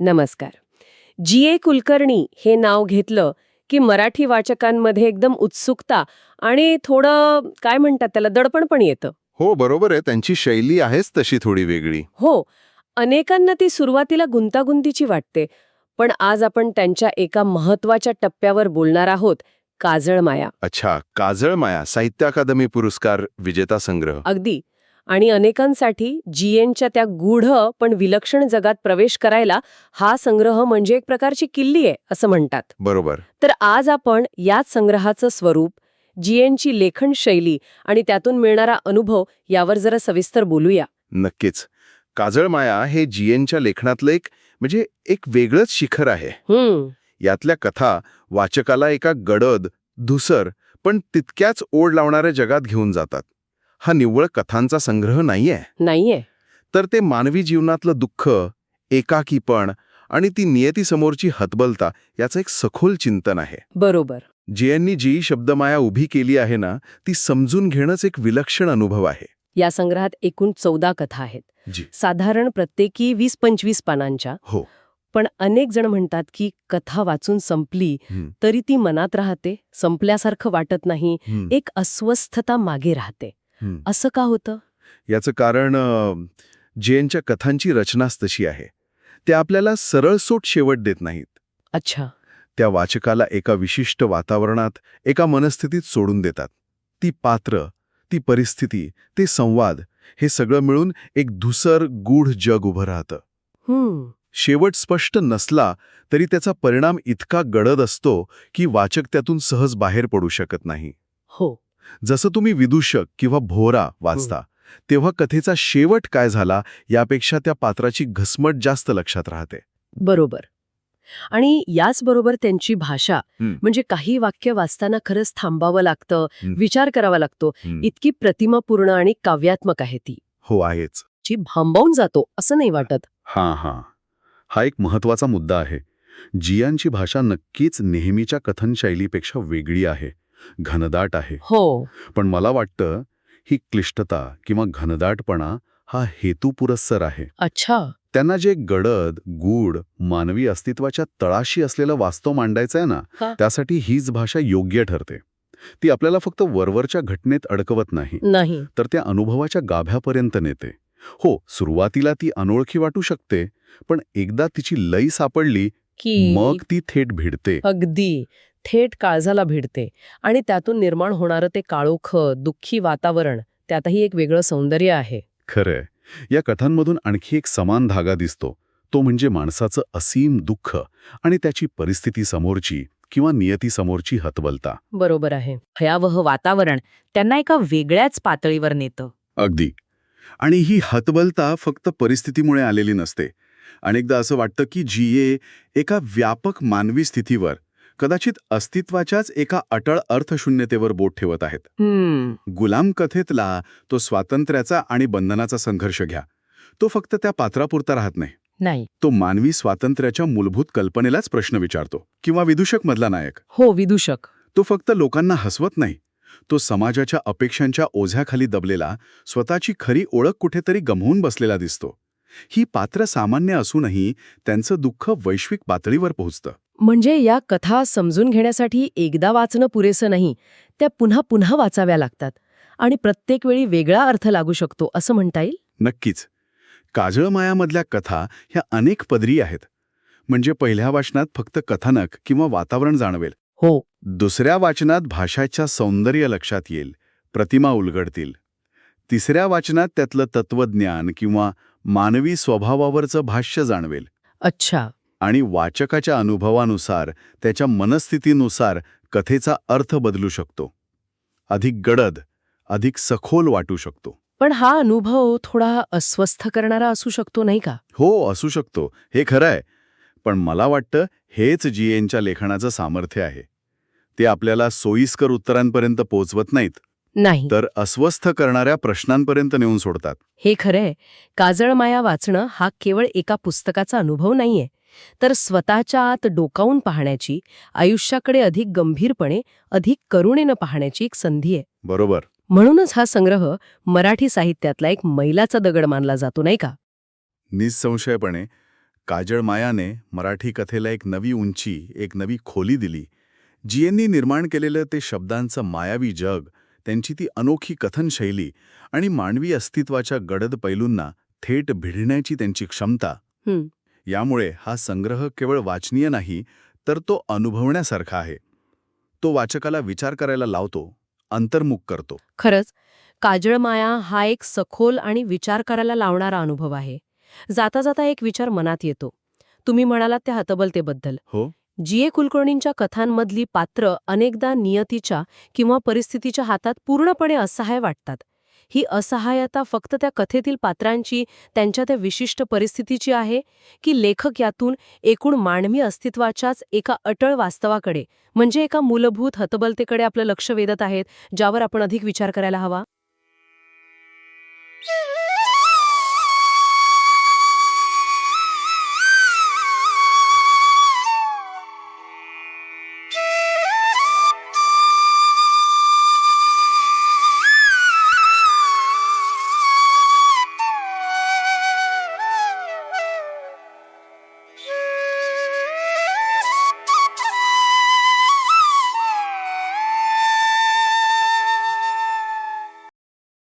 नमस्कार. जी. ए. कुलकर्णी हे नाव घेतलं की मराठी वाचकांमध्ये एकदम उत्सुकता आणि थोडं काय म्हणतात त्याला दडपण पण येतं. हो बरोबर आहे. त्यांची शैली आहेच तशी थोडी वेगळी. हो अनेकांना ती सुरुवातीला गुंतागुंतीची वाटते पण आज आपण त्यांच्या एका महत्त्वाच्या टप्प्यावर बोलणार आहोत काजळ माया. अच्छा काजळ माया साहित्य अकादमी पुरस्कार विजेता संग्रह. अगदी. आणि अनेकांसाठी जीएनच्या त्या गूढ पण विलक्षण जगात प्रवेश करायला हा संग्रह म्हणजे एक प्रकारची किल्ली आहे असं म्हणतात. बरोबर. तर आज आपण याच संग्रहाचं स्वरूप जीएनची लेखन शैली आणि त्यातून मिळणारा अनुभव यावर जरा सविस्तर बोलूया. नक्कीच. काजळ माया हे जीएनच्या लेखनातलं एक म्हणजे एक वेगळंच शिखर आहे. हम्म. यातल्या कथा वाचकाला एका गडद धुसर पण तितक्याच ओढ लावणाऱ्या जगात घेऊन जातात. हा निव्वळ कथांचा संग्रह नाहीये. नाहीये. तर ते मानवी जीवनातलं दुःख एकाकीपण आणि ती नियतीसमोरची हतबलता याचं एक सखोल चिंतन आहे. बरोबर. जेएननी जी शब्दमाया उभी केली आहे ना ती समजून घेणंच एक विलक्षण अनुभव आहे. या संग्रहात एकूण चौदा कथा आहेत. जी. साधारण प्रत्येकी वीस पंचवीस पानांच्या. हो. पण अनेक जण म्हणतात की कथा वाचून संपली तरी ती मनात राहते संपल्यासारखं वाटत नाही एक अस्वस्थता मागे राहते. असं का होतं? याचं कारण अं, जेएनच्या कथांची रचनाच तशी आहे. ते आपल्याला सरळसोट शेवट देत नाहीत. अच्छा. त्या वाचकाला एका विशिष्ट वातावरणात एका मनस्थितीत सोडून देतात. ती पात्र ती परिस्थिती ते संवाद हे सगळं मिळून एक धुसर गूढ जग उभं राहतं. शेवट स्पष्ट नसला तरी त्याचा परिणाम इतका गडद असतो की वाचक त्यातून सहज बाहेर पडू शकत नाही. हो. जसं तुम्ही विदूषक किंवा भोरा वाचता तेव्हा कथेचा शेवट काय झाला यापेक्षा त्या पात्राची घसमट जास्त लक्षात राहते. बरोबर. आणि याचबरोबर त्यांची भाषा हं. म्हणजे काही वाक्य वाचताना खरंच थांबावं लागतं हं. विचार करावा लागतो इतकी प्रतिमापूर्ण आणि काव्यात्मक आहे ती. हो आहेच. जी भांबावून जातो असं नाही वाटत. हां हां. हा एक महत्त्वाचा मुद्दा आहे. जियांची भाषा नक्कीच नेहमीच्या कथनशैलीपेक्षा वेगळी आहे. घनदाट आहे. हो. पण मला वाटतं ही क्लिष्टता किंवा घनदाटपणा हा हेतुपुरस्सर आहे. अच्छा. त्यांना जे गडद गूढ मानवी अस्तित्वाच्या तळाशी असलेलं वास्तव मांडायचं आहे. ना त्यासाठी हीच भाषा योग्य ठरते. ती आपल्याला फक्त वरवरच्या घटनेत अडकवत नाही. नाही. तर त्या अनुभवाच्या गाभ्यापर्यंत नेते. हो सुरुवातीला ती अनोळखी वाटू शकते पण एकदा तिची लई सापडली की मग ती थेट भिडते. अगदी. थेट काळजाला भिडते आणि त्यातून निर्माण होणारं ते काळोख दुःखी वातावरण त्यातही एक वेगळं सौंदर्य आहे. खरंय. या कथांमधून आणखी एक समान धागा दिसतो. तो म्हणजे माणसाचं असीम दुःख आणि त्याची परिस्थिती समोरची किंवा नियती समोरची हतबलता. बरोबर आहे. भयावह वातावरण त्यांना एका वेगळ्याच पातळीवर नेतं. अगदी. आणि ही हतबलता फक्त परिस्थितीमुळे आलेली नसते. अनेकदा असं वाटतं की जीए एका व्यापक मानवी स्थितीवर कदाचित अस्तित्वाच्याच एका अटळ अर्थशून्यतेवर बोट ठेवत आहेत. गुलाम कथेतला तो स्वातंत्र्याचा आणि बंधनाचा संघर्ष घ्या. तो फक्त त्या पात्रापुरता राहत नाही. नाही. तो मानवी स्वातंत्र्याच्या मूलभूत कल्पनेलाच प्रश्न विचारतो किंवा विदूषक मधला नायक. हो विदूषक. तो फक्त लोकांना हसवत नाही. तो समाजाच्या अपेक्षांच्या ओझ्याखाली दबलेला स्वतःची खरी ओळख कुठेतरी गमवून बसलेला दिसतो. ही पात्र सामान्य असूनही त्यांचं दुःख वैश्विक पातळीवर पोहोचतं. म्हणजे या कथा समजून घेण्यासाठी एकदा वाचणं पुरेसं नाही त्या पुन्हा पुन्हा वाचाव्या लागतात आणि प्रत्येक वेळी वेगळा अर्थ लागू शकतो असं म्हणता येईल? नक्कीच. काजळमायामधल्या कथा ह्या अनेक पदरी आहेत. म्हणजे पहिल्या वाचनात फक्त कथानक किंवा वातावरण जाणवेल. हो. दुसऱ्या वाचनात भाषाच्या सौंदर्य लक्षात येईल प्रतिमा उलगडतील. तिसऱ्या वाचनात त्यातलं तत्वज्ञान किंवा मानवी स्वभावावरचं भाष्य जाणवेल. अच्छा. आणि वाचकाच्या अनुभवानुसार त्याच्या मनस्थितीनुसार कथेचा अर्थ बदलू शकतो. अधिक गडद अधिक सखोल वाटू शकतो. पण हा अनुभव थोडा अस्वस्थ करणारा असू शकतो नाही का? हो असू शकतो. हे खरं आहे पण मला वाटतं हेच जीएनच्या लेखनाचं सामर्थ्य आहे. ते आपल्याला सोयीस्कर उत्तरांपर्यंत पोहोचवत नाहीत. नाही. तर अस्वस्थ करणाऱ्या प्रश्नांपर्यंत नेऊन सोडतात. हे खरंय. काजळ माया वाचणं हा केवळ एका पुस्तकाचा अनुभव नाहीये. तर स्वतःच्या आत डोकावून पाहण्याची आयुष्याकडे अधिक गंभीरपणे अधिक करुणेनं पाहण्याची एक संधी आहे. बरोबर. म्हणूनच हा संग्रह मराठी साहित्यातला एक मैलाचा दगड मानला जातो नाही का? निसंशयपणे काजळ मायाने मराठी कथेला एक नवी उंची एक नवी खोली दिली जीएननी निर्माण केलेलं ते शब्दांचं मायावी जग त्यांची ती अनोखी कथनशैली आणि मानवी अस्तित्वाच्या गडद पैलूंना थेट भिडण्याची त्यांची क्षमता. हं. यामुळे हा संग्रह केवळ वाचनीय नाही तर तो अनुभवण्यासारखा आहे. तो वाचकाला विचार करायला लावतो अंतर्मुख करतो. खरंच काजळमाया हा एक सखोल आणि विचार करायला लावणारा अनुभव आहे. जाता जाता एक विचार मनात येतो. तुम्ही म्हणालात त्या हतबलतेबद्दल. हो. जी ए कुलकर्णींच्या कथांमधली पात्र अनेकदा नियतीच्या किंवा परिस्थितीच्या हातात पूर्णपणे असहाय वाटतात. ही असहायता फक्त त्या कथेतील पात्रांची त्यांच्या त्या विशिष्ट परिस्थितीची आहे की लेखक यातून एकूण मानवी अस्तित्वाच्याच एका अटळ वास्तवाकडे म्हणजे एका मूलभूत हतबलतेकडे आपलं लक्ष वेधत आहेत ज्यावर आपण अधिक विचार करायला हवा?